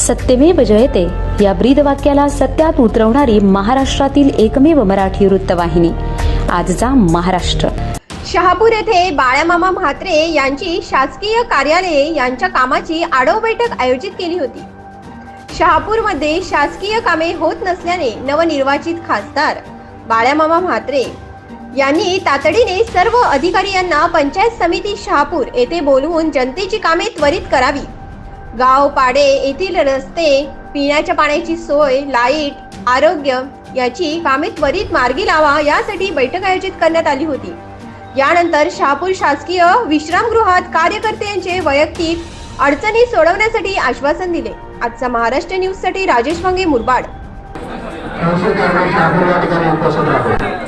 सत्यमेव जयते. या ब्रीद वाक्याला सत्यात उतरवणारी महाराष्ट्रातील एकमेव मराठी वृत्तवाहिनी. आजचा महाराष्ट्र. शहापूर येथे बाळ्यामामा म्हात्रे यांची शासकीय कार्यालये यांच्या कामाची आढावा बैठक आयोजित केली होती. शहापूरमध्ये शासकीय कामे होत नसल्याने नवनिर्वाचित खासदार बाळ्यामामा म्हात्रे यांनी तातडीने सर्व अधिकारी यांना पंचायत समिती शहापूर येथे बोलवून जनतेची कामे त्वरित करावी. गाव पाडे येथील रस्ते पिण्याच्या पाण्याची सोय लाइट आरोग्य याची कामे त्वरित मार्गी लावा यासाठी बैठक आयोजित करण्यात आली होती. यानंतर शहापूर शासकीय विश्रामगृहात कार्यकर्त्यांचे वैयक्तिक अडचणी सोडवण्यासाठी आश्वासन दिले. आजचा महाराष्ट्र न्यूजसाठी राजेश वांगे मुरबाड. शहापूर या ठिकाणी उपस्थित